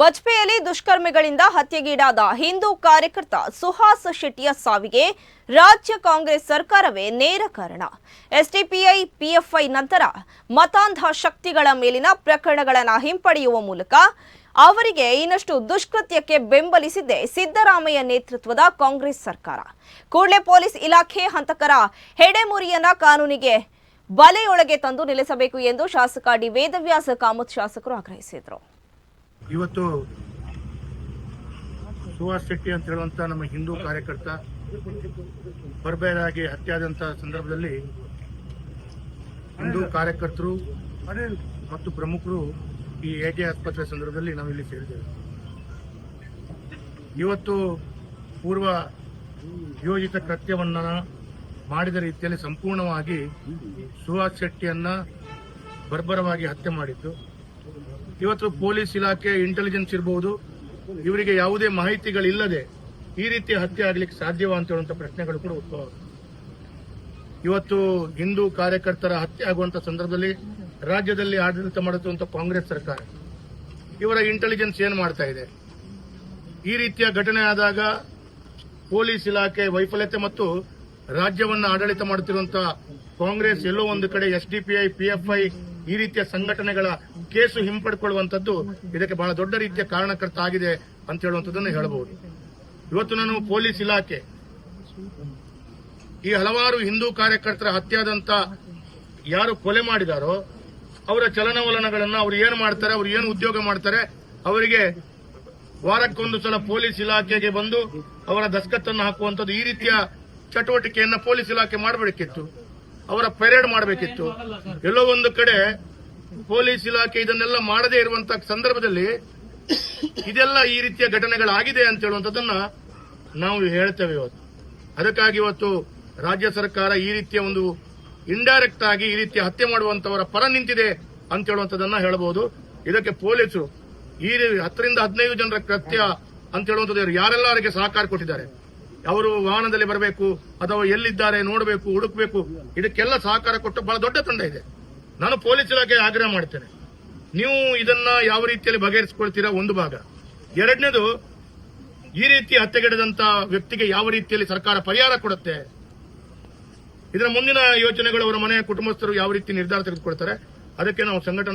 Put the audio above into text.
ವಜ್ಪೆಯಲ್ಲಿ ದುಷ್ಕರ್ಮಿಗಳಿಂದ ಹತ್ಯೆಗೀಡಾದ ಹಿಂದೂ ಕಾರ್ಯಕರ್ತ ಸುಹಾಸ್ ಶೆಟ್ಟಿಯ ಸಾವಿಗೆ ರಾಜ್ಯ ಕಾಂಗ್ರೆಸ್ ಸರ್ಕಾರವೇ ನೇರ ಕಾರಣ. ಎಸ್ಡಿಪಿಐ, ಪಿಎಫ್ಐ ನಂತರ ಮತಾಂಧ ಶಕ್ತಿಗಳ ಮೇಲಿನ ಪ್ರಕರಣಗಳನ್ನು ಹಿಂಪಡೆಯುವ ಮೂಲಕ ಅವರಿಗೆ ಇನ್ನಷ್ಟು ದುಷ್ಕೃತ್ಯಕ್ಕೆ ಬೆಂಬಲಿಸಿದ್ದೆ ಸಿದ್ದರಾಮಯ್ಯ ನೇತೃತ್ವದ ಕಾಂಗ್ರೆಸ್ ಸರ್ಕಾರ. ಕೂಡಲೇ ಪೊಲೀಸ್ ಇಲಾಖೆ ಹಂತಕರ ಹೆಡೆಮುರಿಯನ್ನ ಕಾನೂನಿಗೆ ಬಲೆಯೊಳಗೆ ತಂದು ನಿಲ್ಲಿಸಬೇಕು ಎಂದು ಶಾಸಕ ಡಿ. ವೇದವ್ಯಾಸ ಕಾಮತ್ ಶಾಸಕರು ಆಗ್ರಹಿಸಿದರು. ಇವತ್ತು ಸುಹಾಸ್ ಶೆಟ್ಟಿ ಅಂತ ಹೇಳುವಂತ ನಮ್ಮ ಹಿಂದೂ ಕಾರ್ಯಕರ್ತ ಬರ್ಬೇರಾಗಿ ಹತ್ಯೆಯಾದಂತಹ ಸಂದರ್ಭದಲ್ಲಿ ಹಿಂದೂ ಕಾರ್ಯಕರ್ತರು ಮತ್ತು ಪ್ರಮುಖರು ಈ ಎಜೆ ಆಸ್ಪತ್ರೆ ಸಂದರ್ಭದಲ್ಲಿ ನಾವು ಇಲ್ಲಿ ಸೇರಿದ್ದೇವೆ. ಇವತ್ತು ಪೂರ್ವ ಯೋಜಿತ ಕೃತ್ಯವನ್ನ ಮಾಡಿದ ರೀತಿಯಲ್ಲಿ ಸಂಪೂರ್ಣವಾಗಿ ಸುಹಾಸ್ ಶೆಟ್ಟಿಯನ್ನ ಬರ್ಬರವಾಗಿ ಹತ್ಯೆ ಮಾಡಿದ್ದು. ಇವತ್ತು ಪೊಲೀಸ್ ಇಲಾಖೆ ಇಂಟೆಲಿಜೆನ್ಸ್ ಇರಬಹುದು ಇವರಿಗೆ ಯಾವುದೇ ಮಾಹಿತಿಗಳಿಲ್ಲದೆ ಈ ರೀತಿ ಹತ್ಯೆ ಆಗಲಿಕ್ಕೆ ಸಾಧ್ಯವಾ ಅಂತ ಹೇಳುವಂತ ಪ್ರಶ್ನೆಗಳು ಕೂಡ ಉದ್ಭವ ಇವತ್ತು ಹಿಂದೂ ಕಾರ್ಯಕರ್ತರ ಹತ್ಯೆ ಆಗುವಂತ ಸಂದರ್ಭದಲ್ಲಿ ರಾಜ್ಯದಲ್ಲಿ ಆಡಳಿತ ಮಾಡುತ್ತಿರುವಂತ ಕಾಂಗ್ರೆಸ್ ಸರ್ಕಾರ, ಇವರ ಇಂಟೆಲಿಜೆನ್ಸ್ ಏನ್ ಮಾಡ್ತಾ ಇದೆ? ಈ ರೀತಿಯ ಘಟನೆ ಆದಾಗ ಪೊಲೀಸ್ ಇಲಾಖೆ ವೈಫಲ್ಯತೆ ಮತ್ತು ರಾಜ್ಯವನ್ನ ಆಡಳಿತ ಮಾಡುತ್ತಿರುವಂತಹ ಕಾಂಗ್ರೆಸ್ ಎಲ್ಲೋ ಒಂದು ಕಡೆ, ಎಸ್ಡಿಪಿಐ, ಪಿಎಫ್ಐ ಈ ರೀತಿಯ ಸಂಘಟನೆಗಳ ಕೇಸು ಹಿಂಪಡ್ಕೊಳ್ಳುವಂತದ್ದು ಇದಕ್ಕೆ ಬಹಳ ದೊಡ್ಡ ರೀತಿಯ ಕಾರಣಕರ್ತ ಆಗಿದೆ ಅಂತ ಹೇಳುವಂಥದ್ದನ್ನು ಹೇಳಬಹುದು. ಇವತ್ತು ನಾನು ಪೊಲೀಸ್ ಇಲಾಖೆ, ಈ ಹಲವಾರು ಹಿಂದೂ ಕಾರ್ಯಕರ್ತರ ಹತ್ಯಾದಂತ ಯಾರು ಕೊಲೆ ಮಾಡಿದಾರೋ ಅವರ ಚಲನವಲನಗಳನ್ನು ಅವ್ರು ಏನು ಮಾಡ್ತಾರೆ, ಅವ್ರು ಏನು ಉದ್ಯೋಗ ಮಾಡ್ತಾರೆ, ಅವರಿಗೆ ವಾರಕ್ಕೊಂದು ಸಲ ಪೊಲೀಸ್ ಇಲಾಖೆಗೆ ಬಂದು ಅವರ ದಸ್ಕತ್ತನ್ನು ಹಾಕುವಂತದ್ದು ಈ ರೀತಿಯ ಚಟುವಟಿಕೆಯನ್ನ ಪೊಲೀಸ್ ಇಲಾಖೆ ಮಾಡಬೇಕಿತ್ತು, ಅವರ ಪೆರೇಡ್ ಮಾಡಬೇಕಿತ್ತು. ಎಲ್ಲೋ ಒಂದು ಕಡೆ ಪೊಲೀಸ್ ಇಲಾಖೆ ಇದನ್ನೆಲ್ಲ ಮಾಡದೇ ಇರುವಂತ ಸಂದರ್ಭದಲ್ಲಿ ಇದೆಲ್ಲ ಈ ರೀತಿಯ ಘಟನೆಗಳಾಗಿದೆ ಅಂತ ಹೇಳುವಂತದನ್ನ ನಾವು ಹೇಳ್ತೇವೆ ಇವತ್ತು. ಅದಕ್ಕಾಗಿ ಇವತ್ತು ರಾಜ್ಯ ಸರ್ಕಾರ ಈ ರೀತಿಯ ಒಂದು ಇಂಡೈರೆಕ್ಟ್ ಆಗಿ ಈ ರೀತಿಯ ಹತ್ಯೆ ಮಾಡುವಂತವರ ಪರ ನಿಂತಿದೆ ಅಂತ ಹೇಳುವಂತದನ್ನ ಹೇಳಬಹುದು ಇದಕ್ಕೆ ಪೊಲೀಸರು ಈ ಹತ್ತರಿಂದ ಹದಿನೈದು ಜನರ ಕೃತ್ಯ ಅಂತ ಹೇಳುವಂಥದ್ದು ಇವ್ರು ಯಾರೆಲ್ಲ ಅವರಿಗೆ ಸಹಕಾರ ಕೊಟ್ಟಿದ್ದಾರೆ? ಅವರು ವಾಹನದಲ್ಲಿ ಬರಬೇಕು, ಅಥವಾ ಎಲ್ಲಿದ್ದಾರೆ ನೋಡಬೇಕು, ಹುಡುಕಬೇಕು, ಇದಕ್ಕೆಲ್ಲ ಸಹಕಾರ ಕೊಟ್ಟು ಬಹಳ ದೊಡ್ಡ ತಂಡ ಇದೆ. ನಾನು ಪೊಲೀಸ್ ಇಲಾಖೆ ಆಗ್ರಹ ಮಾಡ್ತೇನೆ. ನೀವು ಇದನ್ನ ಯಾವ ರೀತಿಯಲ್ಲಿ ಬಗೆಹರಿಸಿಕೊಳ್ತೀರಾ ಒಂದು ಭಾಗ. ಎರಡನೇದು, ಈ ರೀತಿ ಹತ್ಯೆಗೆಡದಂತ ವ್ಯಕ್ತಿಗೆ ಯಾವ ರೀತಿಯಲ್ಲಿ ಸರ್ಕಾರ ಪರಿಹಾರ ಕೊಡುತ್ತೆ? ಇದರ ಮುಂದಿನ ಯೋಜನೆಗಳು ಅವರ ಮನೆಯ ಕುಟುಂಬಸ್ಥರು ಯಾವ ರೀತಿ ನಿರ್ಧಾರ ತೆಗೆದುಕೊಳ್ತಾರೆ? ಅದಕ್ಕೆ ನಾವು ಸಂಘಟನಾ